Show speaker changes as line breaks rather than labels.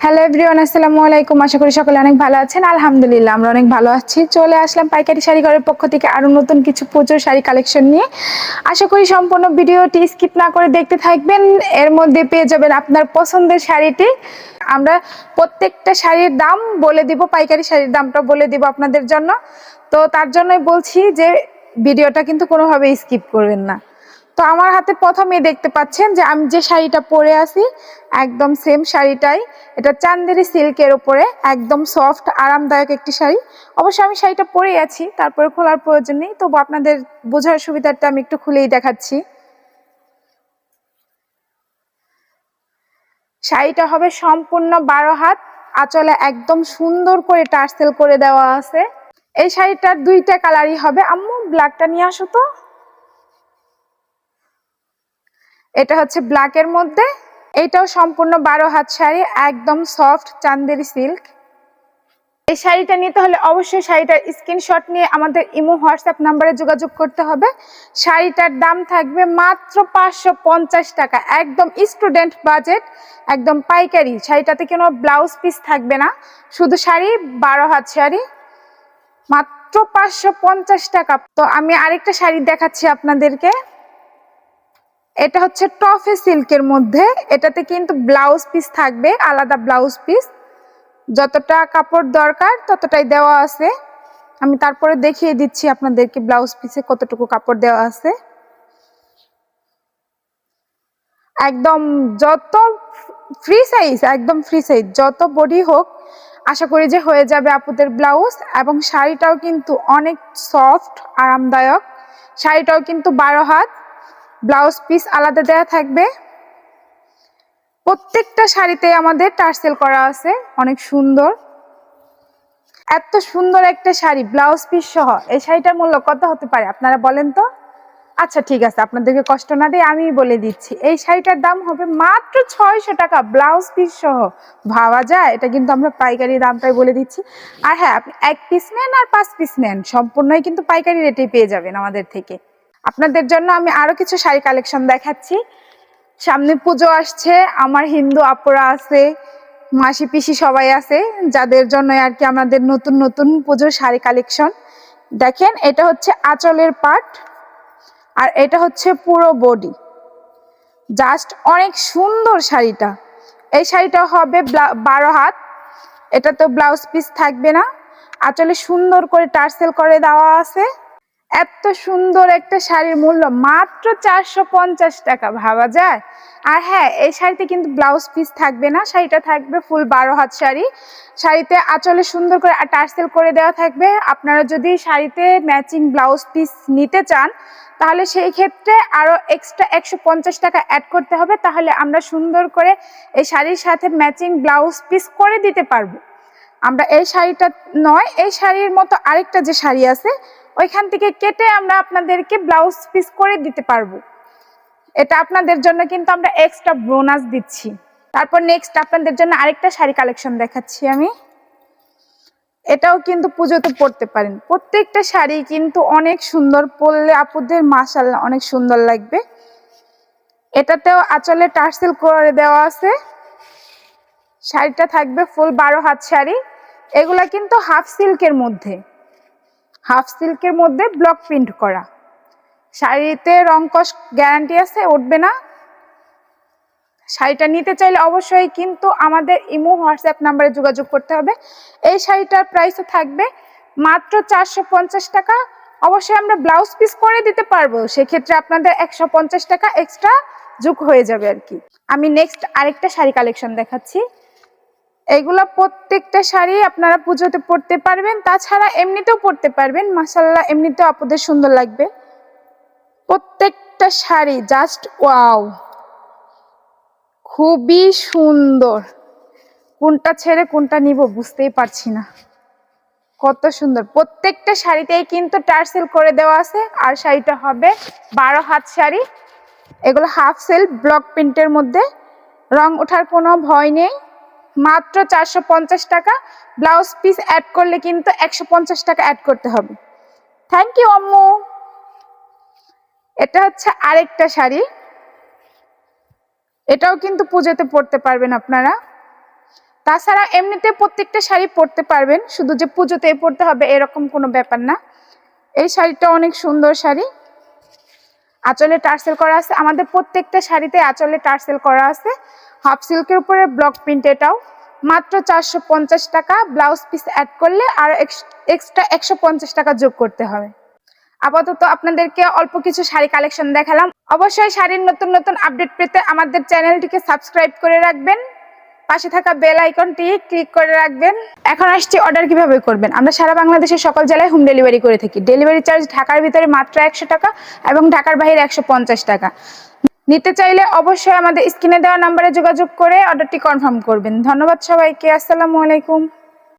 Hello everyone আসসালামু আলাইকুম। আশা করি সকলে অনেক ভালো আছেন। আলহামদুলিল্লাহ, আমরা অনেক ভালো আছি। চলে আসলাম পাইকারি শাড়ি ঘরের পক্ষ থেকে আরও নতুন কিছু প্রচুর শাড়ি কালেকশন নিয়ে। আশা করি সম্পূর্ণ ভিডিওটি স্কিপ না করে দেখতে থাকবেন। এর মধ্যে পেয়ে যাবেন আপনার পছন্দের শাড়িটি। আমরা প্রত্যেকটা শাড়ির দাম বলে দিব, পাইকারি শাড়ির দামটা বলে দিব আপনাদের জন্য। তো তার জন্যই বলছি যে, ভিডিওটা কিন্তু কোনোভাবে স্কিপ করবেন না। তো আমার হাতে প্রথমে দেখতে পাচ্ছেন যে আমি যে শাড়িটা পরে আছি, একদম সেম শাড়িটাই। এটা চান্দেরি সিল্কের উপরে, একদম সফট আরামদায়ক একটি শাড়ি। অবশ্যই আমি শাড়িটা পরে আছি, তারপরে খোলার প্রয়োজন নেই। তবু আপনাদের বোঝার সুবিধাটা আমি একটু খুলেই দেখাচ্ছি। শাড়িটা হবে সম্পূর্ণ বারো হাত, আঁচলে একদম সুন্দর করে টার্সেল করে দেওয়া আছে। এই শাড়িটার দুইটা কালারই হবে। আম্মু ব্ল্যাকটা নিয়ে আসো তো। এটা হচ্ছে ব্ল্যাকের মধ্যে। এটাও সম্পূর্ণ বারো হাত শাড়ি, একদম সফট চান্দের সিল্ক এই শাড়িটা নিতে হলে অবশ্যই শাড়িটার স্ক্রিনশট নিয়ে আমাদের ইমো, হোয়াটসঅ্যাপ নাম্বারে যোগাযোগ করতে হবে। শাড়িটার দাম থাকবে মাত্র পাঁচশো পঞ্চাশ টাকা। একদম স্টুডেন্ট বাজেট একদম পাইকারি। শাড়িটাতে কোনো ব্লাউজ পিস থাকবে না। শুধু শাড়ি, বারো হাত শাড়ি। মাত্র পাঁচশো পঞ্চাশ টাকা। তো আমি আরেকটা শাড়ি দেখাচ্ছি আপনাদেরকে। এটা হচ্ছে টফে সিল্কের মধ্যে। এটাতে কিন্তু ব্লাউজ পিস থাকবে, আলাদা ব্লাউজ পিস। যতটা কাপড় দরকার ততটাই দেওয়া আছে। আমি তারপরে দেখিয়ে দিচ্ছি আপনাদেরকে ব্লাউজ পিসে কতটুকু কাপড় দেওয়া আছে। একদম যত ফ্রি সাইজ, একদম ফ্রি সাইজ, যত বডি হোক, আশা করি যে হয়ে যাবে আপুদের ব্লাউজ। এবং শাড়িটাও কিন্তু অনেক সফট, আরামদায়ক। শাড়িটাও কিন্তু বারো হাত। ব্লাউজ পিস আলাদা দেয়া থাকবে। প্রত্যেকটা শাড়িতে আমাদের টার্সেল করা আছে, অনেক সুন্দর। এত সুন্দর একটা শাড়ি, ব্লাউজ পিস সহ। এই শাড়িটার মূল্য কত হতে পারে, আপনারা বলেন তো? আচ্ছা ঠিক আছে, আপনাদেরকে কষ্ট না দিয়ে আমি বলে দিচ্ছি। এই শাড়িটার দাম হবে মাত্র ছয়শো টাকা, ব্লাউজ পিস সহ। ভাবা যায়, এটা কিন্তু আমরা পাইকারি দামটাই বলে দিচ্ছি। আর হ্যাঁ আপনি এক পিস নেন আর পাঁচ পিস নেন, সম্পূর্ণই কিন্তু পাইকারি রেটেই পেয়ে যাবেন আমাদের থেকে। আপনাদের জন্য আমি আরও কিছু শাড়ি কালেকশন দেখাচ্ছি। সামনে পুজো আসছে, আমার হিন্দু আপুরা আছে, মাসি পিসি সবাই আছে, যাদের জন্য আর কি আমাদের নতুন নতুন পুজোর শাড়ি কালেকশন দেখেন, এটা হচ্ছে আঁচলের পাট, আর এটা হচ্ছে পুরো বডি। জাস্ট অনেক সুন্দর শাড়িটা। এই শাড়িটা হবে বারো হাত, এটা তো ব্লাউজ পিস থাকবে না। আঁচলে সুন্দর করে টার্সেল করে দেওয়া আছে। এত সুন্দর একটা শাড়ির মূল্য, মাত্র চারশো পঞ্চাশ টাকা, ভাবা যায়? আর হ্যাঁ এই শাড়িতে কিন্তু ব্লাউজ পিস থাকবে না, শাড়িটা থাকবে ফুল বারো হাত শাড়ি। শাড়িতে আঁচলে সুন্দর করে টার্সেল করে দেওয়া থাকবে। আপনারা যদি শাড়িতে ম্যাচিং ব্লাউজ পিস নিতে চান, তাহলে সেই ক্ষেত্রে আরও এক্সট্রা একশো পঞ্চাশ টাকা অ্যাড করতে হবে, তাহলে আমরা সুন্দর করে এই শাড়ির সাথে ম্যাচিং ব্লাউজ পিস করে দিতে পারব। আমরা এই শাড়িটা নয়, এই শাড়ির মতো আরেকটা যে শাড়ি আছে ওইখান থেকে কেটে আমরা আপনাদেরকে ব্লাউজ পিস করে দিতে পারব। এটা আপনাদের জন্য কিন্তু আমরা এক্সট্রা বোনাস দিচ্ছি। তারপর নেক্সট আপনাদের জন্য আরেকটা শাড়ি কালেকশন দেখাচ্ছি আমি। এটাও কিন্তু পুজোতে পরতে পারেন। প্রত্যেকটা শাড়ি কিন্তু অনেক সুন্দর পরলে আপুদের মাসাল্লাহ অনেক সুন্দর লাগবে। এটাতেও আঁচলে টার্সেল করে দেওয়া আছে। শাড়িটা থাকবে ফুল বারো হাত শাড়ি। এগুলা কিন্তু হাফ সিল্কের মধ্যে। হাফ সিল্কের মধ্যে ব্লক প্রিন্ট করা। শাড়িতে রং কস গ্যারান্টি আছে? উঠবে না। শাড়িটা নিতে চাইলে অবশ্যই কিন্তু আমাদের ইমো, হোয়াটসঅ্যাপ নাম্বারে যোগাযোগ করতে হবে। এই শাড়িটার প্রাইসও থাকবে মাত্র চারশো পঞ্চাশ টাকা। অবশ্যই আমরা ব্লাউজ পিস করে দিতে পারব। সেক্ষেত্রে আপনাদের একশো পঞ্চাশ টাকা এক্সট্রা যোগ হয়ে যাবে আর কি। আমি নেক্সট আরেকটা শাড়ি কালেকশন দেখাচ্ছি। এগুলো প্রত্যেকটা শাড়ি আপনারা পুজোতে পরতে পারবেন। তাছাড়া এমনিতেও পরতে পারবেন। মাসাল্লাহ এমনিতেও আপনাদের সুন্দর লাগবে। প্রত্যেকটা শাড়ি জাস্ট ওয়াও খুবই সুন্দর। কোনটা ছেড়ে কোনটা নিব বুঝতেই পারছি না। কত সুন্দর। প্রত্যেকটা শাড়িতেই কিন্তু টার্সেল করে দেওয়া আছে। আর শাড়িটা হবে বারো হাত শাড়ি। এগুলো হাফ সেল ব্লক প্রিন্টের মধ্যে। রং ওঠার কোনো ভয় নেই। মাত্র চারশো পঞ্চাশ টাকা। ব্লাউজ পিস অ্যাড করলে কিন্তু একশো পঞ্চাশ টাকা অ্যাড করতে হবে। থ্যাংক ইউ আম্মু। এটা হচ্ছে আরেকটা শাড়ি। এটাও কিন্তু পুজোতে পরতে পারবেন আপনারা। তাছাড়া এমনিতে প্রত্যেকটা শাড়ি পরতে পারবেন, শুধু যে পুজোতে পরতে হবে এরকম কোনো ব্যাপার না। এই শাড়িটা অনেক সুন্দর শাড়ি। আঁচলে টার্সেল করা আছে। আমাদের প্রত্যেকটা শাড়িতে আঁচলে টার্সেল করা আছে। হাফ সিল্কের উপরে ব্লক প্রিন্ট এটাও। মাত্র চারশো পঞ্চাশ টাকা ব্লাউজ পিস অ্যাড করলে আর এক্সট্রা একশো পঞ্চাশ টাকা যোগ করতে হবে। আপাতত আপনাদেরকে অল্প কিছু শাড়ি কালেকশন দেখালাম। অবশ্যই শাড়ির নতুন নতুন আপডেট পেতে আমাদের চ্যানেলটিকে সাবস্ক্রাইব করে রাখবেন। পাশে থাকা বেল আইকনটি ক্লিক করে রাখবেন। এখন আসছি অর্ডার কীভাবে করবেন? আমরা সারা বাংলাদেশের সকল জেলায় হোম ডেলিভারি করে থাকি। ডেলিভারি চার্জ ঢাকার ভিতরে মাত্র একশো টাকা এবং ঢাকার বাইরে একশো টাকা। নিতে চাইলে অবশ্যই আমাদের স্ক্রিনে দেওয়া নাম্বারে যোগাযোগ করে অর্ডারটি কনফার্ম করবেন। ধন্যবাদ সবাইকে। আসসালামু আলাইকুম।